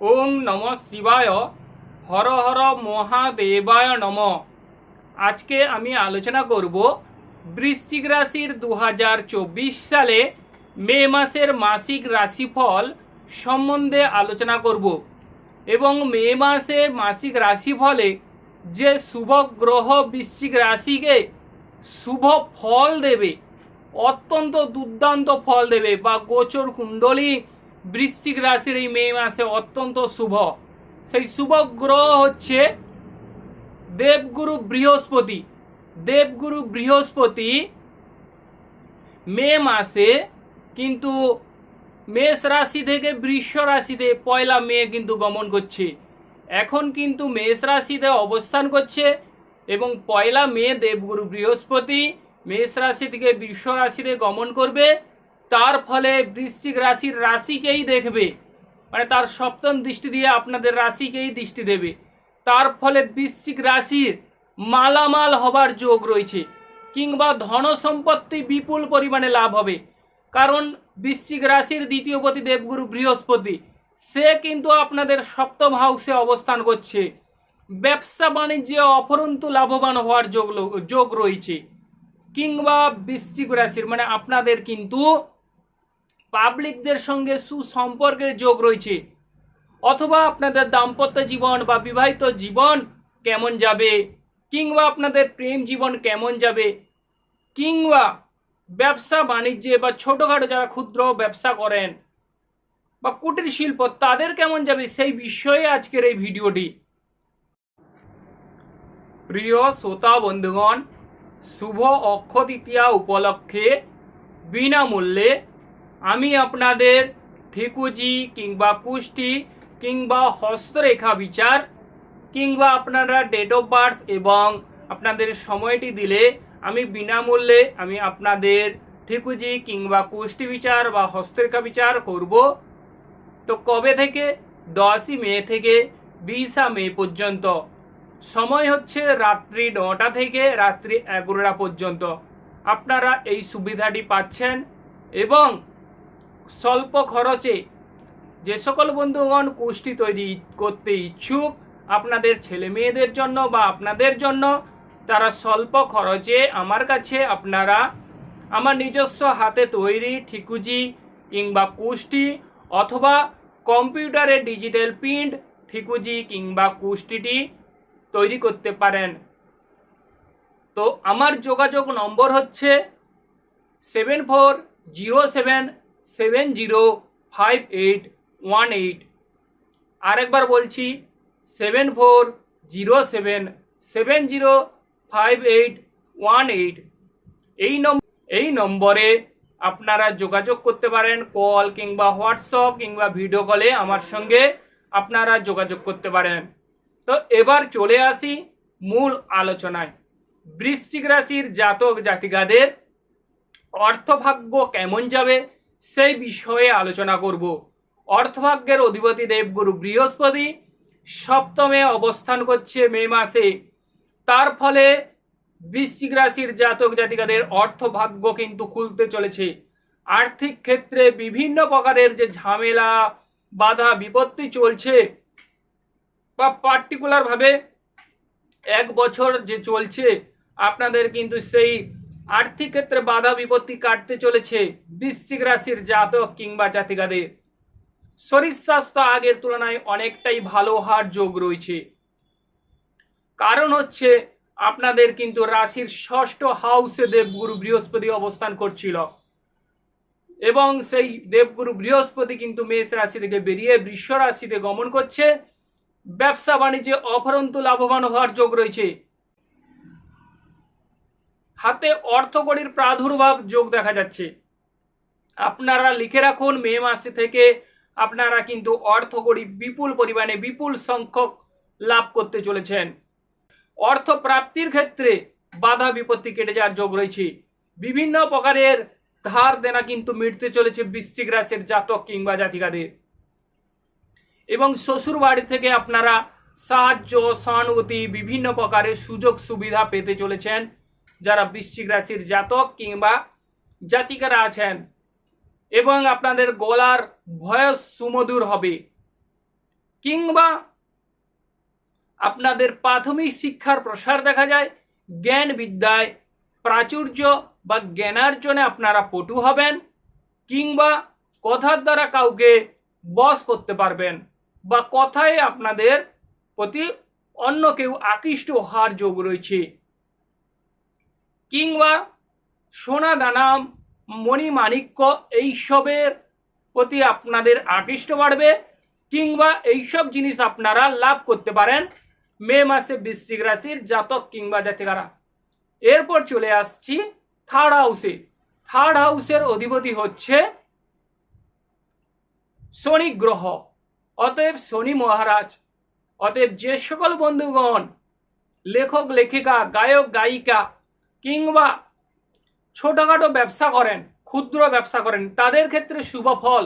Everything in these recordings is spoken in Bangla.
ওং নম শিবায়। হর হর মহাদেবায় নম। আজকে আমি আলোচনা করব বৃশ্চিক রাশির দু হাজার চব্বিশ সালে মে মাসের মাসিক রাশিফল সম্বন্ধে আলোচনা করব এবং মে মাসে মাসিক রাশিফলে যে শুভ গ্রহ বৃশ্চিক রাশিকে শুভ ফল দেবে, অত্যন্ত দুর্দান্ত ফল দেবে বা গোচর কুণ্ডলী বৃশ্চিক রাশির এই মে মাসে অত্যন্ত শুভ। সেই শুভ গ্রহ হচ্ছে দেবগুরু বৃহস্পতি। দেবগুরু বৃহস্পতি মে মাসে কিন্তু মেষ রাশি থেকে বৃষ রাশিতে পয়লা মে কিন্তু গমন করছে। এখন কিন্তু মেষ রাশিতে অবস্থান করছে এবং পয়লা মে দেবগুরু বৃহস্পতি মেষ রাশি থেকে বৃষ রাশিতে গমন করবে। তার ফলে বৃশ্চিক রাশির রাশিকেই দেখবে। মানে তার সপ্তম দৃষ্টি দিয়ে আপনাদের রাশিকেই দৃষ্টি দেবে। তার ফলে বৃশ্চিক রাশির মালামাল হবার যোগ রয়েছে কিংবা ধন সম্পত্তি বিপুল পরিমাণে লাভ হবে। কারণ বৃশ্চিক রাশির দ্বিতীয় পতি দেবগুরু বৃহস্পতি, সে কিন্তু আপনাদের সপ্তম হাউসে অবস্থান করছে। ব্যবসা বাণিজ্যে অপরন্তু লাভবান হওয়ার যোগ যোগ রয়েছে। কিংবা বৃশ্চিক রাশির মানে আপনাদের কিন্তু পাবলিকদের সঙ্গে সুসম্পর্কের যোগ রয়েছে। অথবা আপনাদের দাম্পত্য জীবন বা বিবাহিত জীবন কেমন যাবে? কিংবা আপনাদের প্রেম জীবন কেমন যাবে? কিংবা ব্যবসা বাণিজ্যে বা ছোটোখাটো যারা ক্ষুদ্র ব্যবসা করেন বা কুটির শিল্প, তাদের কেমন যাবে? সেই বিষয়ে আজকের এই ভিডিওটি। প্রিয় শ্রোতা বন্ধুগণ, শুভ অক্ষ তৃতীয়া উপলক্ষে বিনামূল্যে আমি আপনাদের ঠিকুজি কিংবা কুষ্টি কিংবা হস্তরেখা বিচার কিংবা আপনারা ডেট অফ বার্থ এবং আপনাদের সময়টি দিলে আমি বিনামূল্যে আমি আপনাদের ঠিকুজি কিংবা কুষ্টি বিচার বা হস্তরেখা বিচার করব। তো কবে থেকে? দশই মে থেকে বিশা মে পর্যন্ত। সময় হচ্ছে রাত্রি নটা থেকে রাত্রি এগারোটা পর্যন্ত। আপনারা এই সুবিধাটি পাচ্ছেন এবং স্বল্প খরচে যে সকল বন্ধুগণ কুষ্টি তৈরি করতে ইচ্ছুক, আপনাদের ছেলে মেয়েদের জন্য বা আপনাদের জন্য, তারা স্বল্প খরচে আমার কাছে আপনারা আমার নিজস্ব হাতে তৈরি ঠিকুজি কিংবা কুষ্টি অথবা কম্পিউটারে ডিজিটাল প্রিন্ট ঠিকুজি কিংবা কুষ্টিটি তৈরি করতে পারেন। তো আমার যোগাযোগ নম্বর হচ্ছে seven four zero seven seven zero five eight one eight আরেকবার বলছি seven four zero seven seven zero five eight one eight এই নম এই নম্বরে আপনারা যোগাযোগ করতে পারেন কল কিংবা হোয়াটসঅ্যাপ কিংবা ভিডিও কলে আমার সঙ্গে আপনারা যোগাযোগ করতে পারেন। তো এবার চলে আসি মূল আলোচনায়। বৃশ্চিক রাশির জাতক জাতিকাদের অর্থভাগ্য কেমন যাবে? সেই বিষয়ে আলোচনা করব। অর্থভাগ্যের অধিপতি দেবগুরু বৃহস্পতি সপ্তমে অবস্থান করছে মে মাসে। তার ফলে বৃশ্চিক রাশির জাতক জাতিকাদের অর্থভাগ্য কিন্তু খুলতে চলেছে। আর্থিক ক্ষেত্রে বিভিন্ন প্রকারের যে ঝামেলা, বাধা, বিপত্তি চলছে বা পার্টিকুলার ভাবে এক বছর যে চলছে, আপনাদের কিন্তু সেই আর্থিক ক্ষেত্রে বাধা বিপত্তি কাটতে চলেছে বৃশ্চিক রাশির জাতক কিংবা জাতিকাদের। শরীর স্বাস্থ্য আগের তুলনায় অনেকটাই ভালো হওয়ার যোগ রয়েছে। কারণ হচ্ছে আপনাদের কিন্তু রাশির ষষ্ঠ হাউসে দেবগুরু বৃহস্পতি অবস্থান করছিল। এবং সেই দেবগুরু বৃহস্পতি কিন্তু মেষ রাশি থেকে বেরিয়ে বৃষ রাশিতে গমন করছে। ব্যবসা বাণিজ্যে অফরন্তু লাভবান হওয়ার যোগ রয়েছে। হাতে অর্থকড়ির প্রাদুর্ভাব যোগ দেখা যাচ্ছে। আপনারা লিখে রাখুন, মে মাসে থেকে আপনারা কিন্তু অর্থকড়ি বিপুল পরিমাণে, বিপুল সংখ্যক লাভ করতে চলেছেন। অর্থ প্রাপ্তির ক্ষেত্রে বাধা বিপত্তি কেটে যাওয়ার যোগ রয়েছে। বিভিন্ন প্রকারের ধার দেনা কিন্তু মিটতে চলেছে বৃশ্চিক রাশির জাতক কিংবা জাতিকাদের। এবং শ্বশুর বাড়ি থেকে আপনারা সাহায্য, সহানুভূতি, বিভিন্ন প্রকারের সুযোগ সুবিধা পেতে চলেছেন। যারা বৃশ্চিক রাশির জাতক কিংবা জাতিকারা আছেন, এবং আপনাদের গলার ভয়েস সুমধুর হবে, কিংবা আপনাদের প্রাথমিক শিক্ষার প্রসার দেখা যায়, জ্ঞান বিদ্যায় প্রাচুর্য বা জ্ঞানার্জনে আপনারা পটু হবেন, কিংবা কথার দ্বারা কাউকে বশ করতে পারবেন, বা কথায় আপনাদের প্রতি অন্য কেউ আকৃষ্ট হওয়ার যোগ রয়েছে। কিংবা সোনা দানা মণিমাণিক্য এইসবের প্রতি আপনাদের আকৃষ্ট বাড়বে কিংবা এইসব জিনিস আপনারা লাভ করতে পারেন মে মাসে বৃশ্চিক রাশির জাতক কিংবা জাতিকারা। এরপর চলে আসছি থার্ড হাউসে থার্ড হাউসের অধিপতি হচ্ছে শনি গ্রহ। অতএব শনি মহারাজ, অতএব যে সকল বন্ধুগণ, লেখক, লেখিকা, গায়ক, গায়িকা কিংবা ছোটখাটো ব্যবসা করেন, ক্ষুদ্র ব্যবসা করেন, তাদের ক্ষেত্রে শুভ ফল।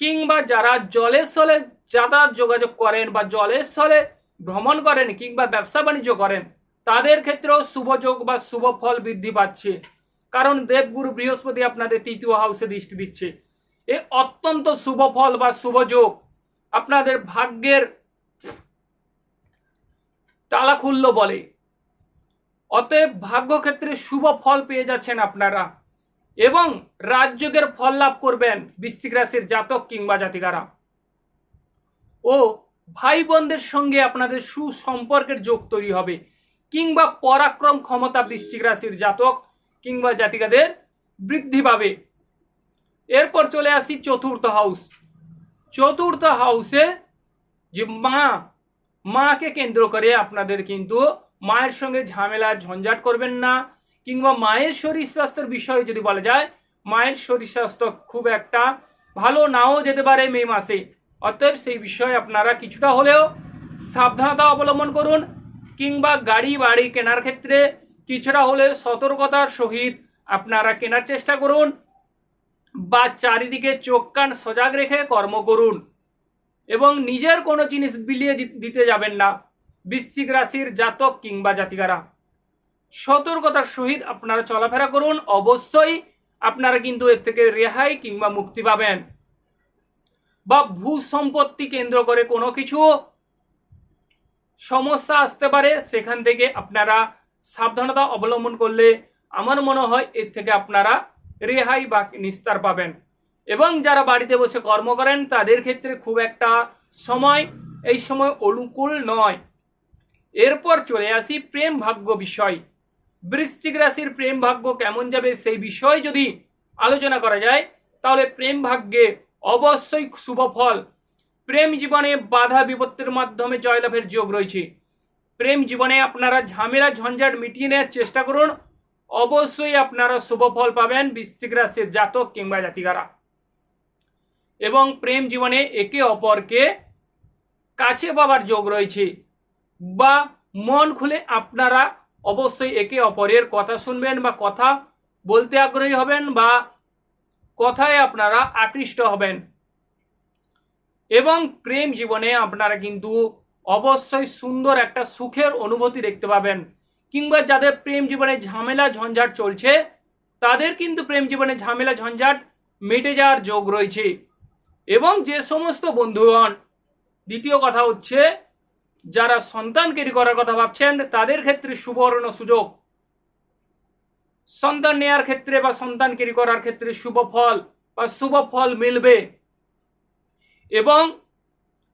কিংবা যারা জলের স্থলে যাতায়াত যোগাযোগ করেন বা জলের স্থলে ভ্রমণ করেন কিংবা ব্যবসা বাণিজ্য করেন, তাদের ক্ষেত্রেও শুভযোগ বা শুভ ফল বৃদ্ধি পাচ্ছে। কারণ দেবগুরু বৃহস্পতি আপনাদের তৃতীয় হাউসে দৃষ্টি দিচ্ছে। এ অত্যন্ত শুভ ফল বা শুভযোগ আপনাদের ভাগ্যের তালা খুললো বলে। অতএব ভাগ্যক্ষেত্রে শুভ ফল পেয়ে যাচ্ছেন আপনারা এবং রাজযোগের ফল লাভ করবেন বৃশ্চিক রাশির জাতক কিংবা জাতিকারা। ও ভাই বোনদের সঙ্গে আপনাদের সুসম্পর্কের যোগ তৈরি হবে কিংবা পরাক্রম ক্ষমতা বৃশ্চিক রাশির জাতক কিংবা জাতিকাদের বৃদ্ধি পাবে। এরপর চলে আসি চতুর্থ হাউস। চতুর্থ হাউসে যে মা, মাকে কেন্দ্র করে আপনাদের কিন্তু মায়ের সঙ্গে ঝামেলা, ঝঞ্ঝাট করবেন না, কিংবা মায়ের শরীর স্বাস্থ্যের বিষয়ে যদি বলা যায়, মায়ের শরীর স্বাস্থ্য খুব একটা ভালো নাও যেতে পারে মে মাসে। অতএব সেই বিষয়ে আপনারা কিছুটা হলেও সাবধানতা অবলম্বন করুন, কিংবা গাড়ি, বাড়ি কেনার ক্ষেত্রে কিছুটা হলে সতর্কতার সহিত আপনারা কেনার চেষ্টা করুন, বা চারিদিকে চোখ কান সজাগ রেখে কর্ম করুন, এবং নিজের কোনো জিনিস বিলিয়ে দিতে যাবেন না। বৃশ্চিক রাশির জাতক কিংবা জাতিকারা। সতর্কতার সহিত আপনারা চলাফেরা করুন। অবশ্যই আপনারা কিন্তু এর থেকে রেহাই কিংবা মুক্তি পাবেন। বা ভূ সম্পত্তি কেন্দ্র করে কোনো কিছু সমস্যা আসতে পারে, সেখান থেকে আপনারা সাবধানতা অবলম্বন করলে আমার মনে হয় এর থেকে আপনারা রেহাই বা নিস্তার পাবেন। এবং যারা বাড়িতে বসে কর্ম করেন, তাদের ক্ষেত্রে খুব একটা সময়, এই সময় অনুকূল নয়। এরপর চলে আসি প্রেম ভাগ্য বিষয়। বৃশ্চিক রাশির প্রেম ভাগ্য কেমন যাবে সেই বিষয় যদি আলোচনা করা যায়, তাহলে প্রেম ভাগ্যে অবশ্যই শুভ ফল। প্রেম জীবনে বাধা বিপত্তির মাধ্যমে জয়লাভের যোগ রয়েছে। প্রেম জীবনে আপনারা ঝামেলা, ঝঞ্ঝাট মিটিয়ে নেওয়ার চেষ্টা করুন। অবশ্যই আপনারা শুভ ফল পাবেন বৃশ্চিক রাশির জাতক কিংবা জাতিকারা। এবং প্রেম জীবনে একে অপরকে কাছে পাবার যোগ রয়েছে। বা মন খুলে আপনারা অবশ্যই একে অপরের কথা শুনবেন বা কথা বলতে আগ্রহী হবেন বা কথায় আপনারা আকৃষ্ট হবেন। এবং প্রেম জীবনে আপনারা কিন্তু অবশ্যই সুন্দর একটা সুখের অনুভূতি দেখতে পাবেন। কিংবা যাদের প্রেম জীবনে ঝামেলা ঝঞ্ঝাট চলছে, তাদের কিন্তু প্রেম জীবনে ঝামেলা ঝঞ্ঝাট মিটে যাওয়ার যোগ রয়েছে। এবং যে সমস্ত বন্ধুগণ, দ্বিতীয় কথা হচ্ছে যারা সন্তান কেরি করার কথা ভাবছেন, তাদের ক্ষেত্রে সুবর্ণ সুযোগ। সন্তান নেয়ার ক্ষেত্রে বা সন্তান কেরি করার ক্ষেত্রে শুভ ফল বা শুভ ফল মিলবে। এবং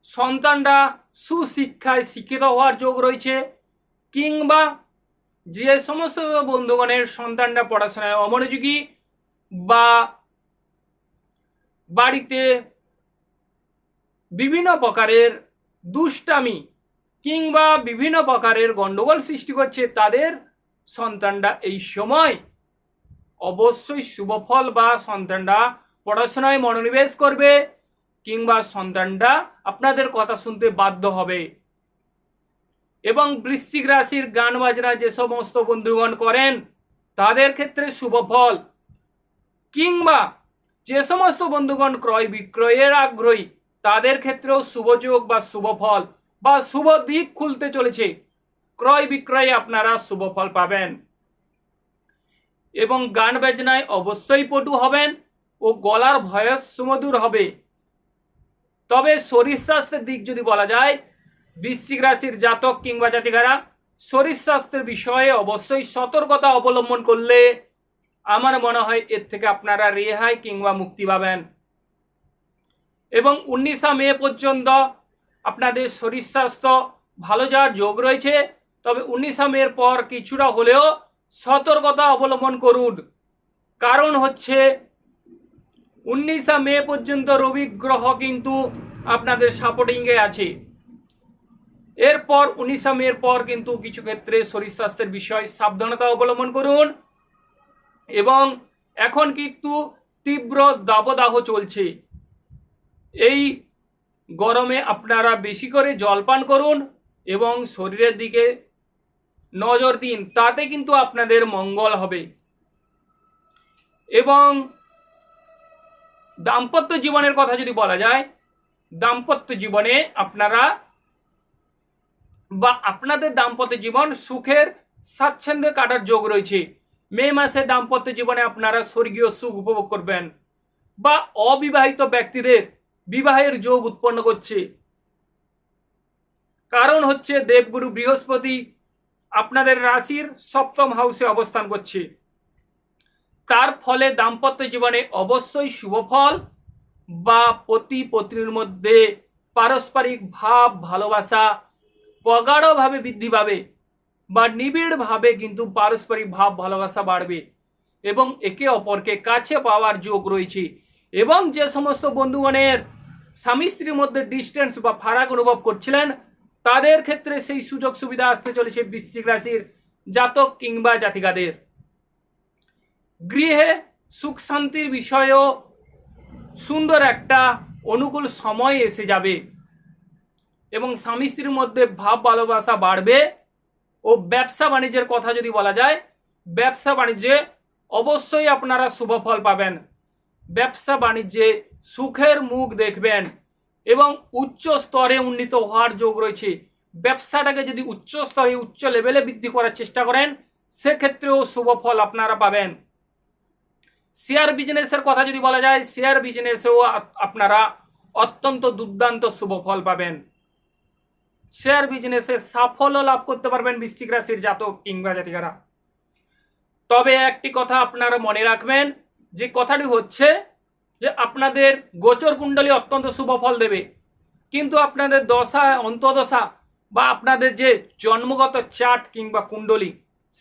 সন্তানরা সুশিক্ষায় শিক্ষিত হওয়ার যোগ রয়েছে, কিংবা যে সমস্ত বন্ধুগণের সন্তানরা পড়াশোনায় অমনোযোগী বা বাড়িতে বিভিন্ন প্রকারের দুষ্টামি কিংবা বিভিন্ন প্রকারের গন্ডগোল সৃষ্টি করছে তাদের সন্তানরা এই সময়। অবশ্যই শুভফল বা সন্তানরা পড়াশোনায় মনোনিবেশ করবে কিংবা সন্তানরা আপনাদের কথা শুনতে বাধ্য হবে। এবং বৃশ্চিক রাশির গান বাজনা যে সমস্ত বন্ধুগণ করেন, তাদের ক্ষেত্রে শুভ ফল। কিংবা যে সমস্ত বন্ধুগণ ক্রয় বিক্রয়ের আগ্রহী, তাদের ক্ষেত্রেও শুভযোগ বা শুভ ফল। বা শুভ দিক খুলতে চলেছে। ক্রয় বিক্রয়ে আপনারা শুভ ফল পাবেন। এবং গান বাজনায় অবশ্যই পটু হবেন ও গলার ভয়স সুমধুর হবে। তবে শরীর স্বাস্থ্যের দিক যদি বলা যায়, বৃশ্চিক রাশির জাতক কিংবা জাতিকারা শরীর স্বাস্থ্যের বিষয়ে অবশ্যই সতর্কতা অবলম্বন করলে আমার মনে হয় এর থেকে আপনারা রেহাই কিংবা মুক্তি পাবেন। এবং উনিশা মে পর্যন্ত আপনাদের শরীর স্বাস্থ্য ভালো যাওয়ার যোগ রয়েছে, তবে উনিশা মের পর কিছুটা হলেও সতর্কতা অবলম্বন করুন। কারণ হচ্ছে, উনিশা মে পর্যন্ত রবি গ্রহ কিন্তু আপনাদের সাপোর্টিংয়ে আছে। এরপর উনিশা মের পর কিন্তু কিছু ক্ষেত্রে শরীর স্বাস্থ্যের বিষয় সাবধানতা অবলম্বন করুন এবং এখন কিন্তু তীব্র দাবদাহ চলছে। এই গরমে আপনারা বেশি করে জল পান করুন এবং শরীরের দিকে নজর দিন, তাতে কিন্তু আপনাদের মঙ্গল হবে। এবং দাম্পত্য জীবনের কথা যদি বলা যায়, দাম্পত্য জীবনে আপনারা বা আপনাদের দাম্পত্য জীবন সুখের স্বাচ্ছন্দ্যে কাটার যোগ রয়েছে। মে মাসে দাম্পত্য জীবনে আপনারা স্বর্গীয় সুখ উপভোগ করবেন বা অবিবাহিত ব্যক্তিদের বিবাহের যোগ উৎপন্ন করছে। কারণ হচ্ছে দেবগুরু বৃহস্পতি আপনাদের রাশির সপ্তম হাউসে অবস্থান করছে। তার ফলে দাম্পত্য জীবনে অবশ্যই শুভ ফল বা পতি পত্নীর মধ্যে পারস্পরিক ভাব, ভালোবাসা প্রগাঢ়ভাবে বৃদ্ধি পাবে বা নিবিড়ভাবে কিন্তু পারস্পরিক ভাব, ভালোবাসা বাড়বে এবং একে অপরকে কাছে পাওয়ার যোগ রয়েছে। এবং যে সমস্ত বন্ধুগণের স্বামী স্ত্রীর মধ্যে ডিস্টেন্স বা ফারাক অনুভব করছিলেন, তাদের ক্ষেত্রে সেই সুযোগ সুবিধা আসতে চলেছে বৃশ্চিক রাশির জাতক কিংবা জাতিকাদের। গৃহে সুখ শান্তির বিষয়েও সুন্দর একটা অনুকূল সময় এসে যাবে এবং স্বামী স্ত্রীর মধ্যে ভাব ভালোবাসা বাড়বে ও ব্যবসা বাণিজ্যের কথা যদি বলা যায়, ব্যবসা বাণিজ্যে অবশ্যই আপনারা শুভ ফল পাবেন। ব্যবসা বাণিজ্যে সুখের মুখ দেখবেন এবং উচ্চ স্তরে উন্নীত হওয়ার যোগ রয়েছে। ব্যবসাটাকে যদি উচ্চ স্তরে উচ্চ লেভেলে বৃদ্ধি করার চেষ্টা করেন, সেক্ষেত্রেও শুভ ফল আপনারা পাবেন। শেয়ার বিজনেসের কথা যদি বলা যায়, শেয়ার বিজনেসেও আপনারা অত্যন্ত দুর্দান্ত শুভ ফল পাবেন। শেয়ার বিজনেসে সাফল্য লাভ করতে পারবেন বৃশ্চিক রাশির জাতক কিংবা জাতিকারা। তবে একটি কথা আপনারা মনে রাখবেন, যে কথাটি হচ্ছে যে আপনাদের গোচর কুণ্ডলী অত্যন্ত শুভ ফল দেবে। কিন্তু আপনাদের দশা, অন্তদশা বা আপনাদের যে জন্মগত চার্ট কিংবা কুণ্ডলী,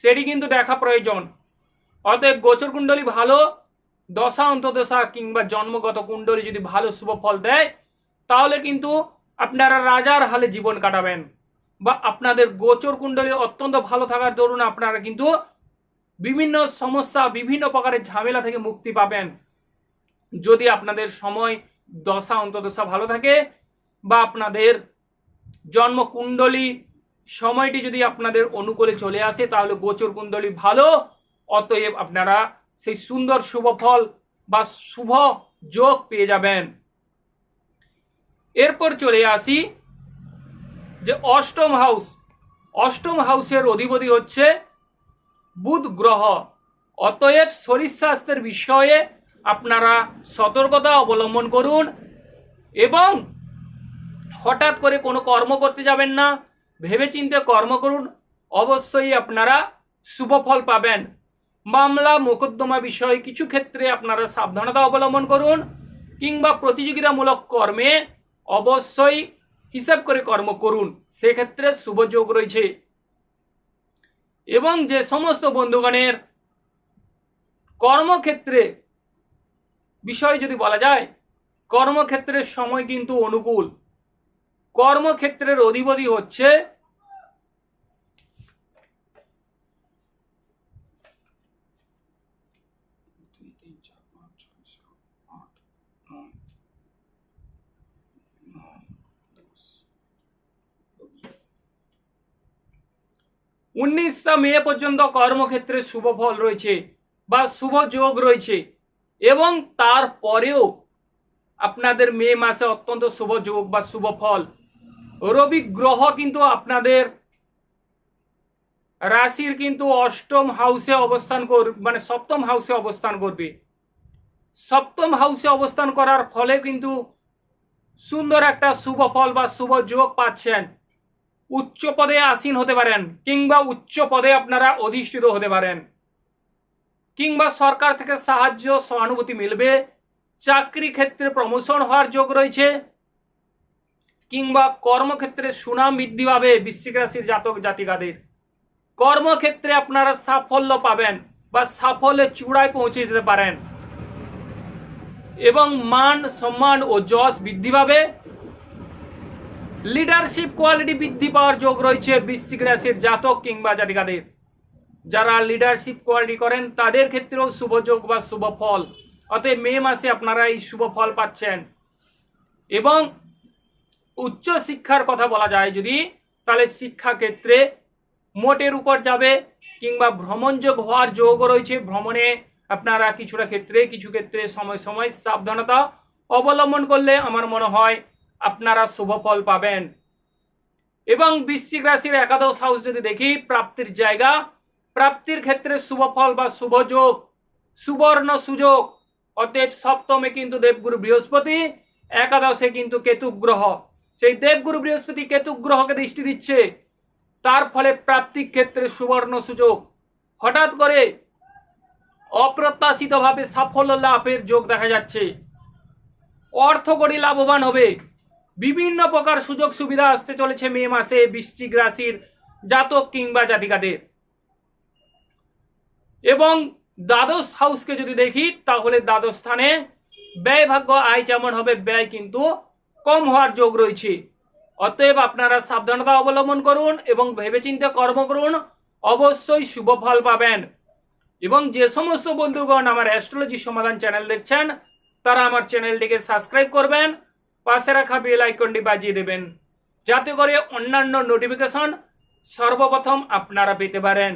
সেটি কিন্তু দেখা প্রয়োজন। অতএব গোচর কুণ্ডলী ভালো, দশা, অন্তদশা কিংবা জন্মগত কুণ্ডলী যদি ভালো শুভ ফল দেয়, তাহলে কিন্তু আপনারা রাজার হালে জীবন কাটাবেন বা আপনাদের গোচর কুণ্ডলী অত্যন্ত ভালো থাকার দরুন আপনারা কিন্তু বিভিন্ন সমস্যা, বিভিন্ন প্রকারের ঝামেলা থেকে মুক্তি পাবেন। যদি আপনাদের সময়, দশা অন্তদশা ভালো থাকে বা আপনাদের জন্মকুণ্ডলী সময়টি যদি আপনাদের অনুকূলে চলে আসে, তাহলে গোচর কুণ্ডলী ভালো। অতএব আপনারা সেই সুন্দর শুভ ফল বা শুভ যোগ পেয়ে যাবেন। এরপর চলে আসি যে অষ্টম হাউস। অষ্টম হাউসের অধিপতি হচ্ছে বুধ গ্রহ। অতএব শরীর স্বাস্থ্যের বিষয়ে আপনারা সতর্কতা অবলম্বন করুন এবং হঠাৎ করে কোনো কর্ম করতে যাবেন না, ভেবেচিন্তে কর্ম করুন, অবশ্যই আপনারা শুভ ফল পাবেন। মামলা, মোকদ্দমা বিষয়ে কিছু ক্ষেত্রে আপনারা সাবধানতা অবলম্বন করুন, কিংবা প্রতিযোগিতামূলক কর্মে অবশ্যই হিসাব করে কর্ম করুন, সেক্ষেত্রে শুভযোগ রয়েছে। এবং যে সমস্ত বন্ধুগণের কর্মক্ষেত্রে বিষয় যদি বলা যায়, কর্মক্ষেত্রের সময় কিন্তু অনুকূল। কর্মক্ষেত্রের অধিপতি হচ্ছে উনিশটা মে পর্যন্ত কর্মক্ষেত্রে শুভ ফল রয়েছে বা শুভ যোগ রয়েছে। এবং তারপরেও আপনাদের মে মাসে অত্যন্ত শুভ যোগ বা শুভ ফল। রবি গ্রহ কিন্তু আপনাদের রাশির কিন্তু অষ্টম হাউসে অবস্থান কর মানে সপ্তম হাউসে অবস্থান করবে। সপ্তম হাউসে অবস্থান করার ফলে কিন্তু সুন্দর একটা শুভ ফল বা শুভ যোগ পাচ্ছেন। উচ্চ পদে আসীন হতে পারেন কিংবা উচ্চ পদে আপনারা অধিষ্ঠিত হতে পারেন। কিংবা সরকার থেকে সাহায্য সহানুভূতি মিলবে, চাকরি ক্ষেত্রে প্রমোশন হওয়ার যোগ রয়েছে, কিংবা কর্মক্ষেত্রে সুনাম বৃদ্ধি পাবে বৃশ্চিক রাশির জাতক জাতিকাদের। কর্মক্ষেত্রে আপনারা সাফল্য পাবেন বা সাফল্যের চূড়ায় পৌঁছে যেতে পারেন। এবং মান, সম্মান ও যশ বৃদ্ধি পাবে। লিডারশিপ কোয়ালিটি বৃদ্ধি পাওয়ার যোগ রয়েছে বৃশ্চিক রাশির জাতক কিংবা জাতিকাদের। যারা লিডারশিপ কোয়ালিটি করেন, তাদের ক্ষেত্রেও শুভ যোগ বা শুভ ফল। অতএব মে মাসে আপনারা এই শুভ ফল পাচ্ছেন। এবং উচ্চ শিক্ষার কথা বলা যায় যদি, তাহলে শিক্ষা ক্ষেত্রে মোটের উপর যাবে কিংবা ভ্রমণযোগ হওয়ার যোগও রয়েছে। ভ্রমণে আপনারা কিছুটা ক্ষেত্রে, কিছু ক্ষেত্রে সময় সময় সাবধানতা অবলম্বন করলে আমার মনে হয় আপনারা শুভ ফল পাবেন। এবং বৃশ্চিক রাশির একাদশ হাউস যদি দেখি, প্রাপ্তির জায়গা প্রাপ্তির ক্ষেত্রে শুভ ফল বা শুভ যোগ, সুবর্ণ সুযোগ। অতএব সপ্তমে কিন্তু দেবগুরু বৃহস্পতি, একাদশে কিন্তু কেতু গ্রহ। সেই দেবগুরু বৃহস্পতি কেতু গ্রহকে দৃষ্টি দিচ্ছে। তার ফলে প্রাপ্তির ক্ষেত্রে সুবর্ণ সুযোগ। হঠাৎ করে অপ্রত্যাশিতভাবে সাফল্য লাভের যোগ দেখা যাচ্ছে। অর্থকরী লাভবান হবে। বিভিন্ন প্রকার সুযোগ সুবিধা আসতে চলেছে মে মাসে বৃশ্চিক রাশির জাতক কিংবা জাতিকাদের। এবং দ্বাদশ হাউসকে যদি দেখি, তাহলে দ্বাদশ স্থানে ব্যয় ভাগ্য আয় যেমন হবে, ব্যয় কিন্তু কম হওয়ার যোগ রয়েছে। অতএব আপনারা সাবধানতা অবলম্বন করুন এবং ভেবেচিন্তে কর্ম করুন। অবশ্যই শুভ ফল পাবেন। এবং যে সমস্ত বন্ধুগণ আমার অ্যাস্ট্রোলজি সমাধান চ্যানেল দেখছেন, তারা আমার চ্যানেলটিকে সাবস্ক্রাইব করবেন, পাশে রাখা বেল আইকনটি বাজিয়ে দেবেন, যাতে করে অন্যান্য নোটিফিকেশন সর্বপ্রথম আপনারা পেতে পারেন।